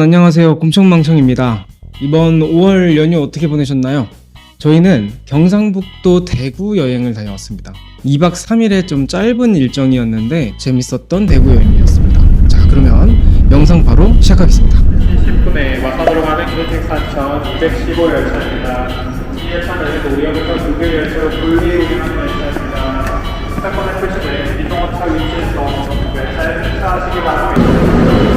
안녕하세요. 곰청망청입니다. 이번 5월 연휴 어떻게 보내셨나요? 저희는 경상북도 대구 여행을 다녀왔습니다. 2박 3일의 좀 짧은 일정이었는데 재밌었던 대구 여행이었습니다. 자, 그러면 영상 바로 시작하겠습니다. 10분에 마카도로 가는 기노택 4215 열차입니다. 이 열차는 노리역부터 두개 열차로 분리 운행하는 열차입니다. 사건을 표시된 이동호차 위치에서 열차에 승차하시기 바랍니다.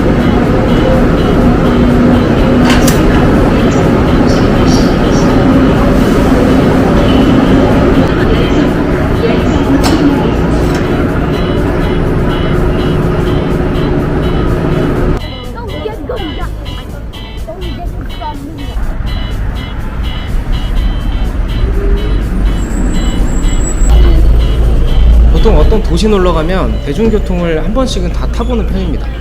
도시 놀러 가면 대중교통을 한 번씩은 다 타보는 편입니다.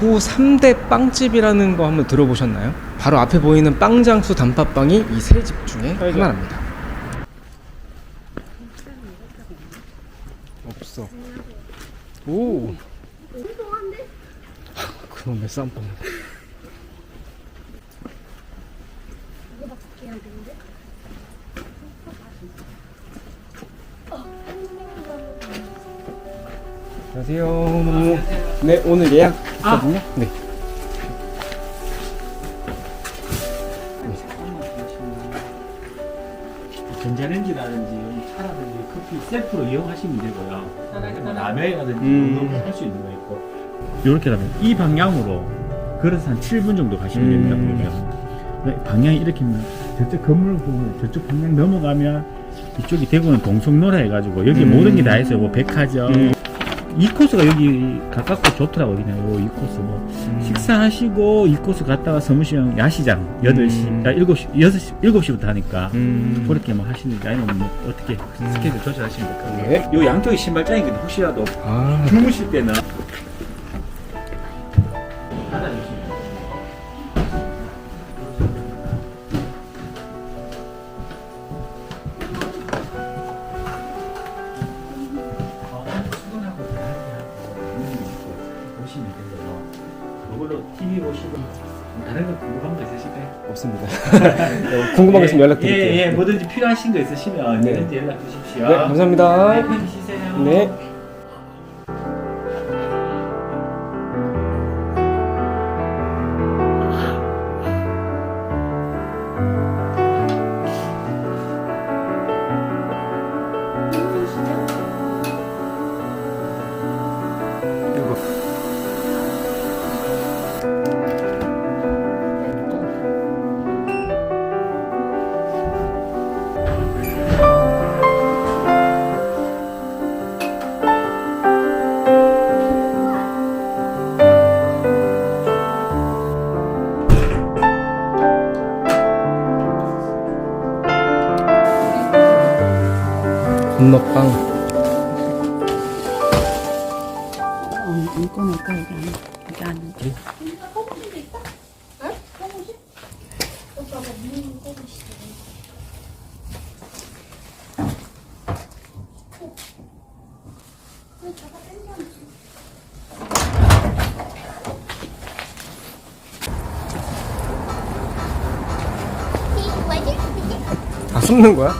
대구 3대 빵집이라는 거 한번 들어보셨나요? 바로 앞에 보이는 빵장수 단팥빵이 이 세 집 중에 하나랍니다. 없어. 오. 그놈의 쌈빵. 안녕하세요. 네, 오늘 예약거든요. 네. 전자레인지라든지 여기 차라든지 커피 셀프로 이용하시면 되고요. 뭐 라면이라든지 음. 이런 할수 있는 거 있고. 이렇게 하면 이 방향으로 걸어서 한 7분 정도 가시면 됩니다. 음. 그러면 네, 방향이 이렇게 하면 저쪽 건물 보면 저쪽 방향 넘어가면 이쪽이 대구는 동성로라 해가지고 여기 음. 모든 게 다 있어요. 뭐 백화점. 음. 이 코스가 여기 가깝고 좋더라고요. 그냥 요 이 코스 뭐 음. 식사하시고 이 코스 갔다가 서무시장 야시장 8시, 음. 아, 7시, 6시, 7시부터 하니까 음. 그렇게 뭐 하시는지 아니면 뭐 어떻게 스케줄 조절하시면 될까요? 네. 요 양쪽이 신발장이거든 혹시라도 아, 주무실 때는 궁금한 거 있으면 연락드릴게요. 예, 예, 뭐든지 필요하신 거 있으시면 네. 언제든지 연락 주십시오. 네, 감사합니다. 네, 편히 쉬세요. 네. 숨는 거야?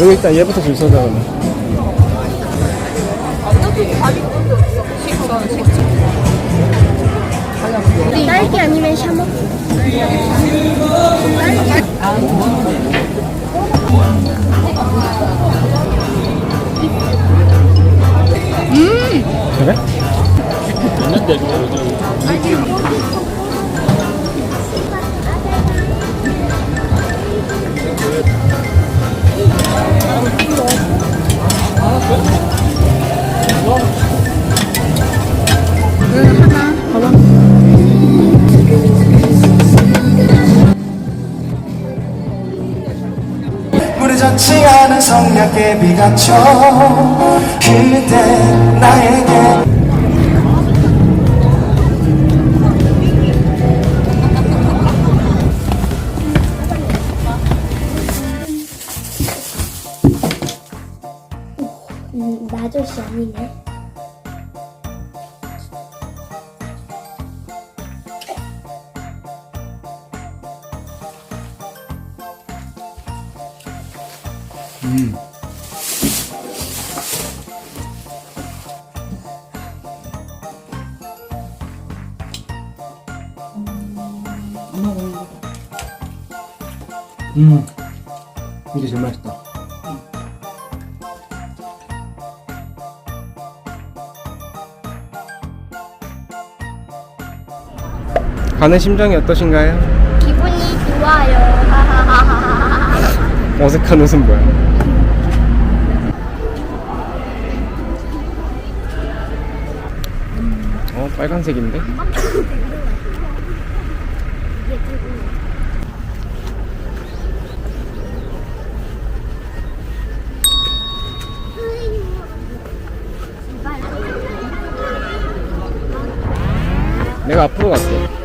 여기 일단 얘부터 줄 서자 그러면. 딸기 아니면 샤먹 그래? 있는데 그 성냥개 비가 쳐 그대 나에게 음, 나 아저씨 아니네. 가는 심정이 어떠신가요? 기분이 좋아요. 하하하하. 어색한 웃음 뭐야 어 빨간색인데? 내가 앞으로 갈게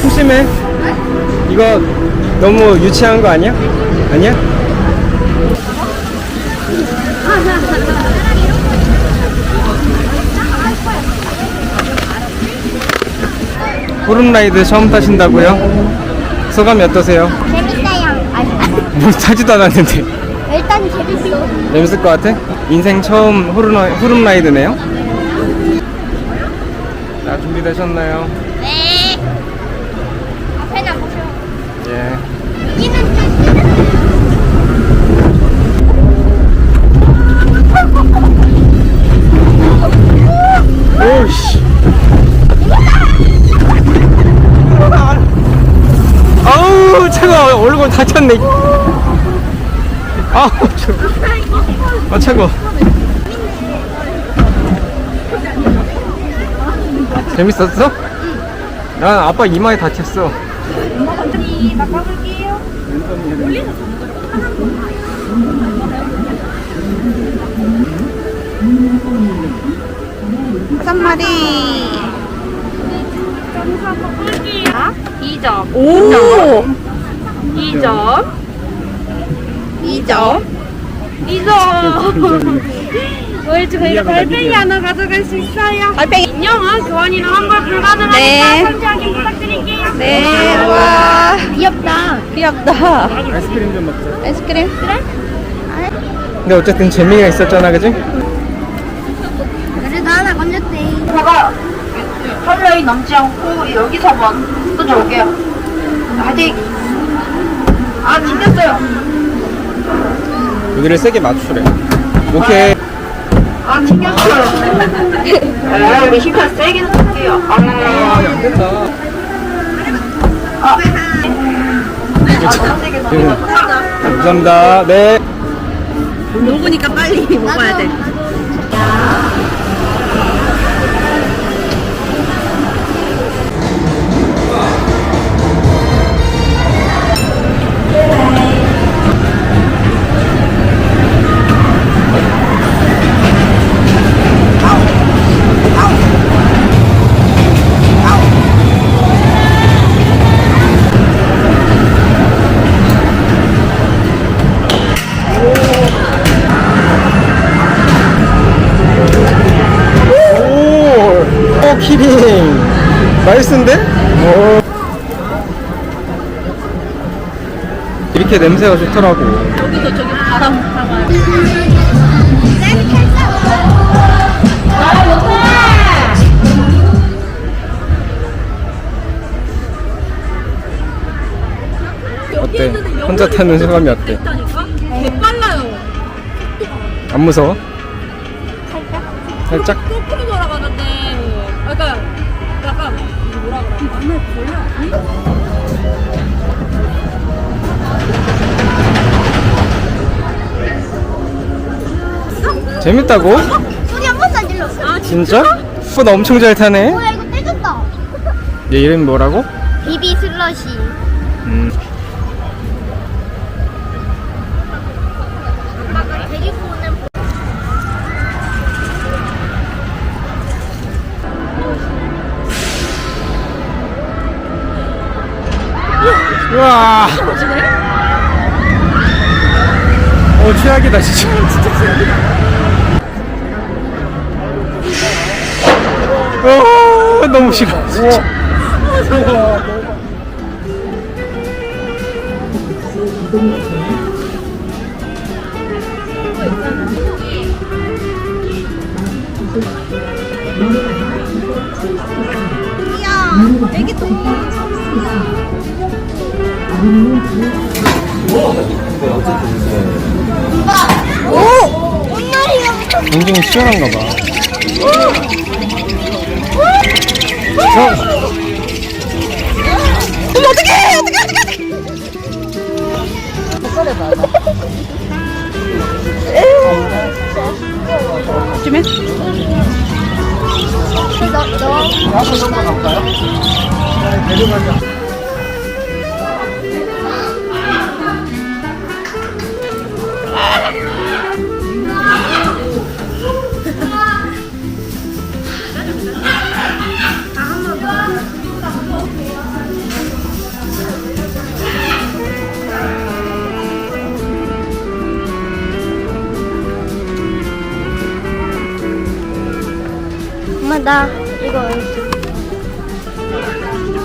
심심해 이거 너무 유치한 거 아니야? 아니야? 호름라이드 처음 타신다고요? 소감이 어떠세요? 재밌어요. 아니, 뭐 타지도 않았는데 일단 재밌어. 재밌을 것 같아? 인생 처음 호름, 호름 라이드네요? 자 준비되셨나요? 네. 앞에나 보셔. 예좀 오씨. 아우 차가 얼굴 다쳤네. 아우 차가. 아 차가. 재밌었어? 난 아빠 이마에 다쳤어. 다섯 마리. 2점, 오! 2점, 2점. 2점. 저희 저희가 달팽이 하나 가져갈 수 있어요. 달팽이. 인형은 교환이랑 환불 불가능하니까 네. 선택하기 부탁드릴게요. 네, 와. 귀엽다. 귀엽다. 아이스크림 좀 먹자. 아이스크림? 근데 어쨌든 재미가 있었잖아, 그지? 그래도 하나 건졌대. 제가 컬러이 넘지 않고 여기서만 던져볼게요. 화이팅! 아, 튕겼어요. 여기를 세게 맞추래. 오케이. 아, 튕겼어요. 아, 우리 힘을 세게 넣을게요. 아, 안 된다. 아, 세게. 감사합니다. 네. 녹으니까 빨리 먹어야 돼. 이렇게 냄새가 좋더라고. 여기서 저기 바람 타가요. 어때? 혼자 타는 소감이 어때? 개빨라요. 안 무서워? 살짝? 거꾸로 돌아가는데, 그러니까 약간, 약간, 뭐라 그래? 나는 걸려. 재밌다고? 소리 한 번도 안 질렀어. 아, 진짜? 어, 나 엄청 잘 타네. 뭐야, 이거 떼졌다. 얘 이름이 뭐라고? 비비 슬러시. 음. 우와. 어, 최악이다, 진짜. 진짜 최악이다. 어, 너무 싫어. 진짜. 애기 똥. 오! 온열이가 굉장히 시원한가 봐. 저, 엄마 나 이거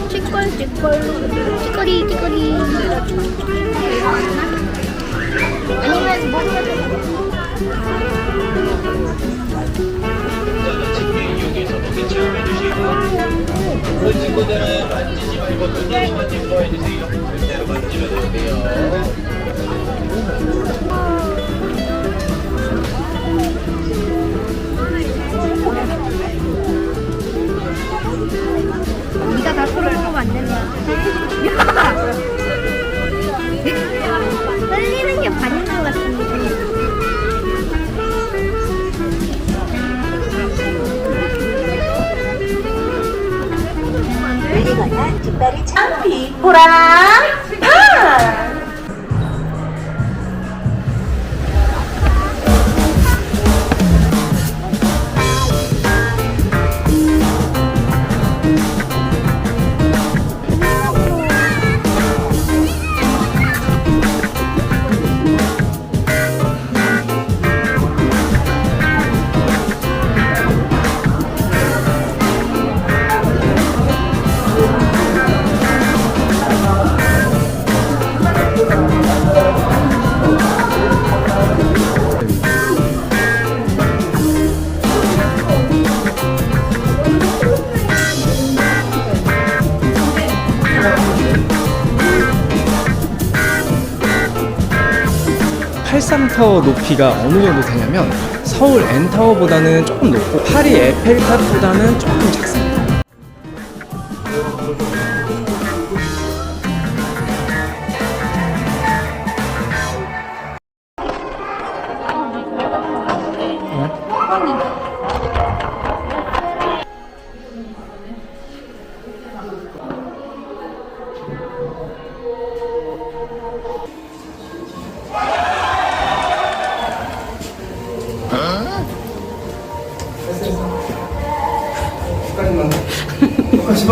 찌꺼리 찌꺼리 찌꺼리 찌꺼리. 아니면 먹으면 네가 된다 떨리는 게 반인 것 같은데 팔삼타워 높이가 어느 정도 되냐면 서울 N타워보다는 조금 높고 파리 에펠탑보다는 조금 작습니다.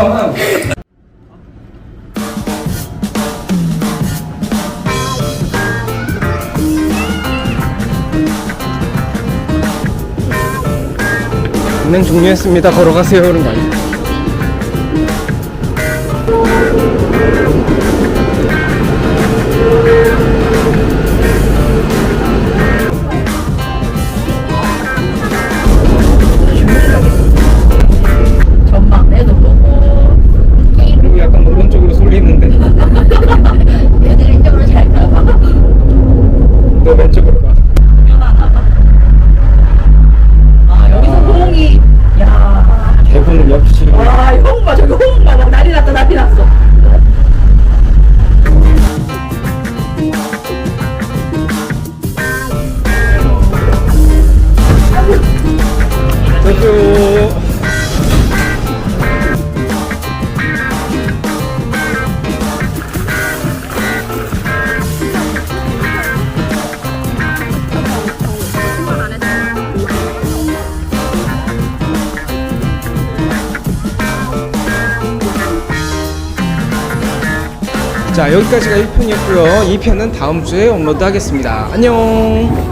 봐. 운행 종료했습니다. 걸어가세요. 그런 거 아니에요? 자 여기까지가 1편이었고요. 2편은 다음 주에 업로드 하겠습니다. 안녕